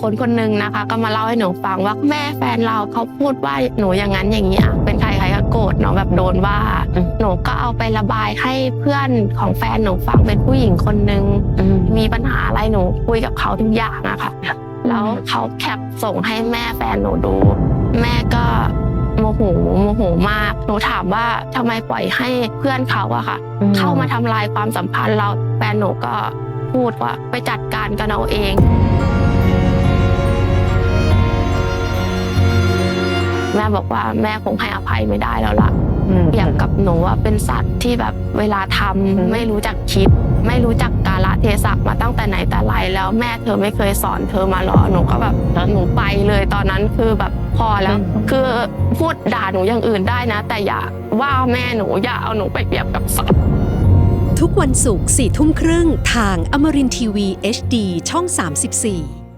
คนคนหนึงนะคะ ก็มาเล่าให้หนูฟังว่าแม่แฟนเราเขาพูดว่าหนูอย่างนั้นอย่างนี้อะเป็นใครใครก็โกรธเนาะแบบโดนว่าอืมหนูก็เอาไประบายให้เพื่อนของแฟนหนูฟังเป็นผู้หญิงคนหนึงอืมมีปัญหาอะไรหนูคุยกับเขาทุกอย่างอะค่ะแล้วเขาแคปส่งให้แม่แฟนหนูดู แม่ก็โมโหโมโหมาก หนูถามว่าทำไมปล่อยให้เพื่อนเขาอะค่ะ เข้ามาทำลายความสัมพันธ์เราแฟนหนูก็พูดว่าไปจัดการกันเอาเอง แม่บอกว่าแม่คงให้อภัยไม่ได้แล้วล่ะอืมเปรียบกับหนูว่าเป็นสัตว์ที่แบบเวลาทำอืมไม่รู้จักคิด ไม่รู้จักกาลเทศะมาตั้งแต่ไหนแต่ไรแล้วแม่เธอไม่เคยสอนเธอมาหรอหนูก็แบบหนูไปเลยตอนนั้นคือแบบพอแล้ว คือพูดด่าหนูอย่างอื่นได้นะ แต่อย่าว่าแม่หนูอย่าเอาหนูไปเปรียบกับสัตว์ทุกวันศุกร์4ทุ่มครึ่งทางอมรินทีวี HD ช่อง 34